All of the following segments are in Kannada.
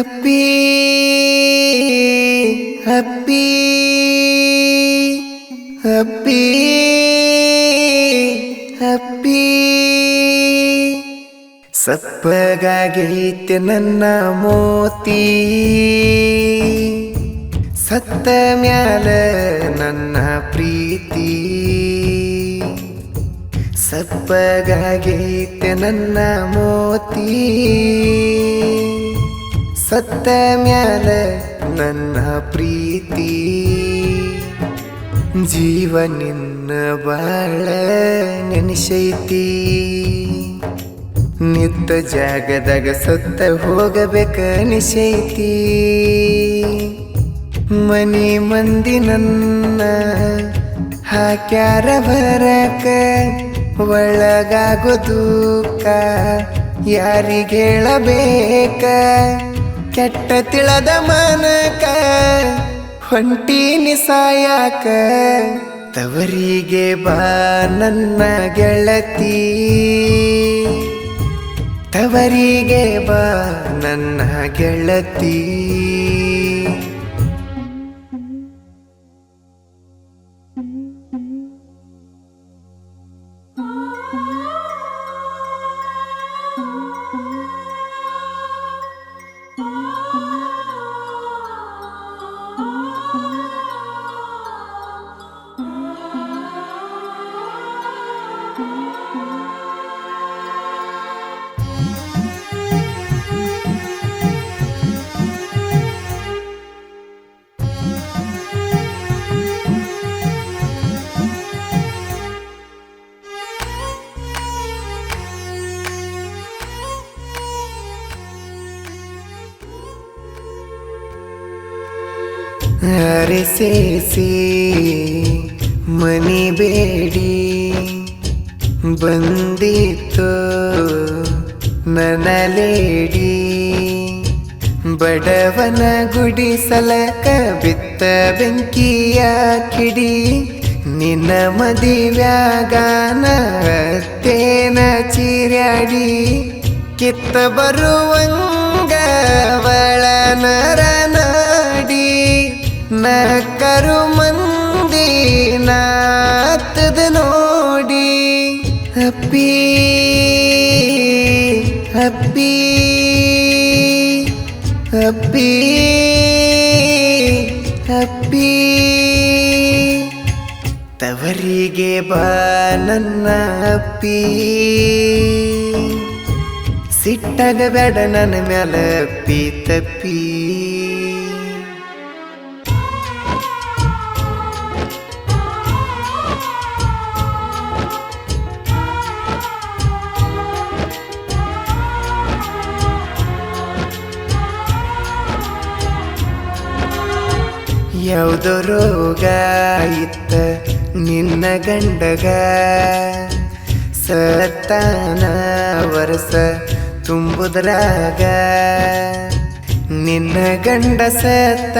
ಹಪ್ಪಿ ಹಪ್ಪಿ ಹಪ್ಪಿ ಹಪ್ಪಿ ಸಪ್ಪಗಾಗೈತೆ ನನ್ನ ಮೋತಿ ಸತ್ತ ಮ್ಯಾಲ ನನ್ನ ಪ್ರೀತಿ. ಸಪ್ಪಗಾಗೈತೆ ನನ್ನ ಮೋತಿ. ಸತ್ತ ಮ್ಯಾಲೆ ನನ್ನ ಪ್ರೀತಿ ಜೀವ ನಿನ್ನ ಬಾಳ ನೆನೆಸೈತಿ. ನಿತ್ತ ಜಾಗದಾಗ ಸತ್ತ ಹೋಗಬೇಕ ನಿಶೈತಿ ಮನಿ ಮಂದಿ ನನ್ನ ಹಾಕ್ಯಾರ ಬರಕ ಒಳಗಾಗೋದು ದುಃಖ ಯಾರಿಗೆ ಹೇಳಬೇಕ? ಕೆಟ್ಟ ತಿಳದ ಮನಕ ಹೊಂಟೀನಿ ಸಾಯಾಕ. ತವರಿಗೆ ಬಾ ನನ್ನ ಗೆಳತಿ. ತವರಿಗೆ ಬಾ ನನ್ನ ಗೆಳತಿ. ಅರೆಸೇಸಿ ಮನಿ ಬೇಡಿ. ಬಂದಿತ್ತು ನನಲೇಡಿ. ಬಡವನ ಗುಡಿಸಲಕ ಬಿತ್ತ ಬೆಂಕಿಯ ಕಿಡಿ. ನಿನ್ನ ಮದಿವ್ಯಾಗಾನ ತೇನ ಚೀರ್ಯಾಡಿ. ಕಿತ್ತ ಬರುವಂಗ ಬಳನರನ ನಕ್ಕರು ಮಂದಿ ನಾತದ ನೋಡಿ. ಹಪ್ಪಿ ಅಪ್ಪಿ ಹಪ್ಪಿ ಅಪ್ಪಿ. ತವರಿಗೆ ಬಾ ನನ್ನ ಅಪ್ಪಿ. ಸಿಟ್ಟಾಗ ಬೇಡ ನನ್ನ ಮ್ಯಾಲ ಅಪ್ಪಿ ತಪ್ಪಿ. ಯಾವುದೋ ರೋಗ ಇತ್ತ ನಿನ್ನ ಗಂಡಗ. ಸತ್ತಾನ ವರ್ಷ ತುಂಬುದ್ರಾಗ. ನಿನ್ನ ಗಂಡ ಸತ್ತ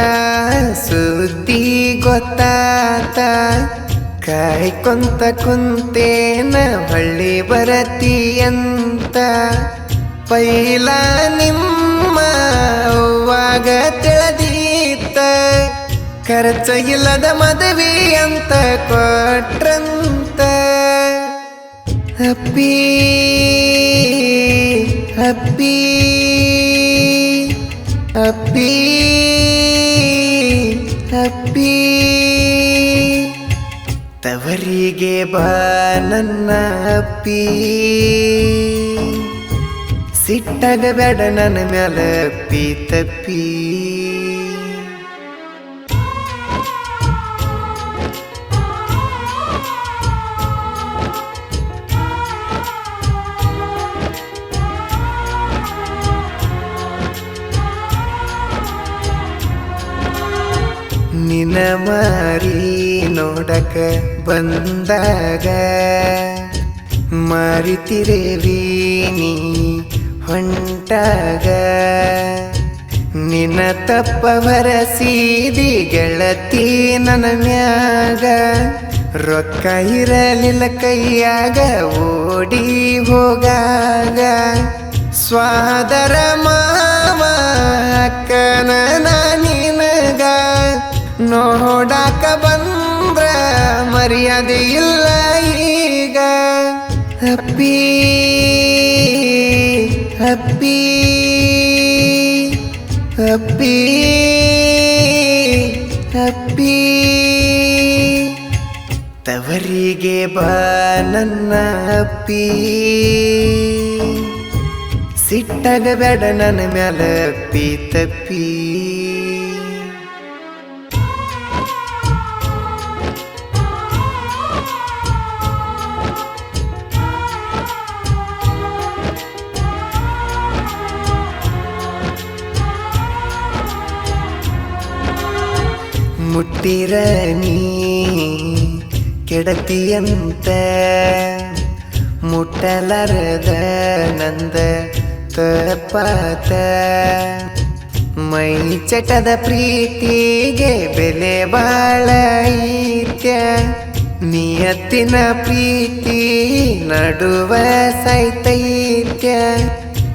ಸುದ್ದಿ ಗೊತ್ತಾತ. ಕಾಯ್ಕೊಂತ ಕುಂತೇನ ಬರತಿ ಅಂತ. ಪೈಲ ನಿಮ್ಮ ತಿಳಿದೀತ. ಖರ್ಚ ಇಲ್ಲದ ಮದುವೆ ಅಂತ ಕೊಟ್ರಂತ. ಹಪ್ಪಿ ಹಪ್ಪಿ ಹಪ್ಪಿ ಹಪ್ಪಿ ತವರಿಗೆ ಬಾ ನನ್ನ ಅಪ್ಪಿ. ಸಿಟ್ಟಾಗ ಬೇಡ ನನ್ನ ಮ್ಯಾಲ ಅಪ್ಪಿ ತಪ್ಪಿ. ಮಾರಿ ನೋಡಕ ಬಂದಾಗ, ಮಾರಿತಿರೇವಿ ನೀ ಹೊಂಟಾಗ. ನಿನ್ನ ತಪ್ಪ ಬರಸೀದಿ ಗೆಳತಿ ನನ್ನ ಮ್ಯಾಗ, ರೊಕ್ಕ ಇರಲಿಲ್ಲ ಕೈಯಾಗ ಓಡಿ ಹೋಗಾಗ. ಸ್ವಾದರ ಮಾವ ನಿನಗ ನೋಡಾಕ ಬಂದ್ರ ಮರ್ಯಾದೆ ಇಲ್ಲ ಈಗ. ಅಪ್ಪಿ ಅಪ್ಪಿ ಅಪ್ಪಿ ಅಪ್ಪಿ. ತವರಿಗೆ ಬಾ ನನ್ನ ಅಪ್ಪಿ. ಸಿಟ್ಟಾಗ ಬೇಡ ನನ್ನ ಮ್ಯಾಲ ಅಪ್ಪಿ ತಪ್ಪಿ. ಮುಟ್ಟಿರ ನೀ ಕೆಡತಿಯಂತ ಮುಟ್ಟಲಾರದ ನಂದ ತಪ್ಪಾತ ಮೈ ಚಟದ ಪ್ರೀತಿಗೆ ಬೆಲೆ ಬಾಳ ಐತ್ಯ. ನಿಯತ್ತಿನ ಪ್ರೀತಿ ನಡುವ ಸೈತೈತ್ಯ.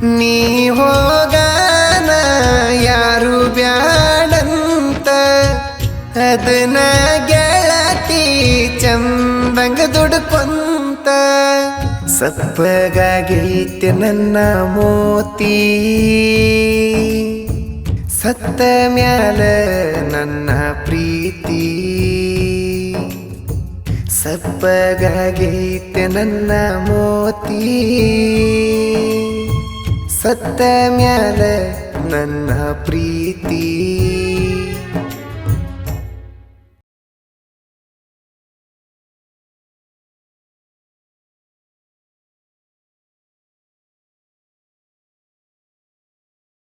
ನೀ ಹೋಗನ ಯಾರು ಬ್ಯಾಡಂತ ಅದನ್ನ ಗೆಳತಿ ಚಂದಂಗ ದುಡ್ಕೊಂತ. ಸಪ್ಪಗಾಗೈತೆ ನನ್ನ ಮೋತಿ. ಸತ್ತ ಮ್ಯಾಲ ನನ್ನ ಪ್ರೀತಿ. ಸಪ್ಪಗಾಗೈತೆ ನನ್ನ ಮೋತಿ. ಸತ್ತ ಮ್ಯಾಲ ನನ್ನ ಪ್ರೀತಿ.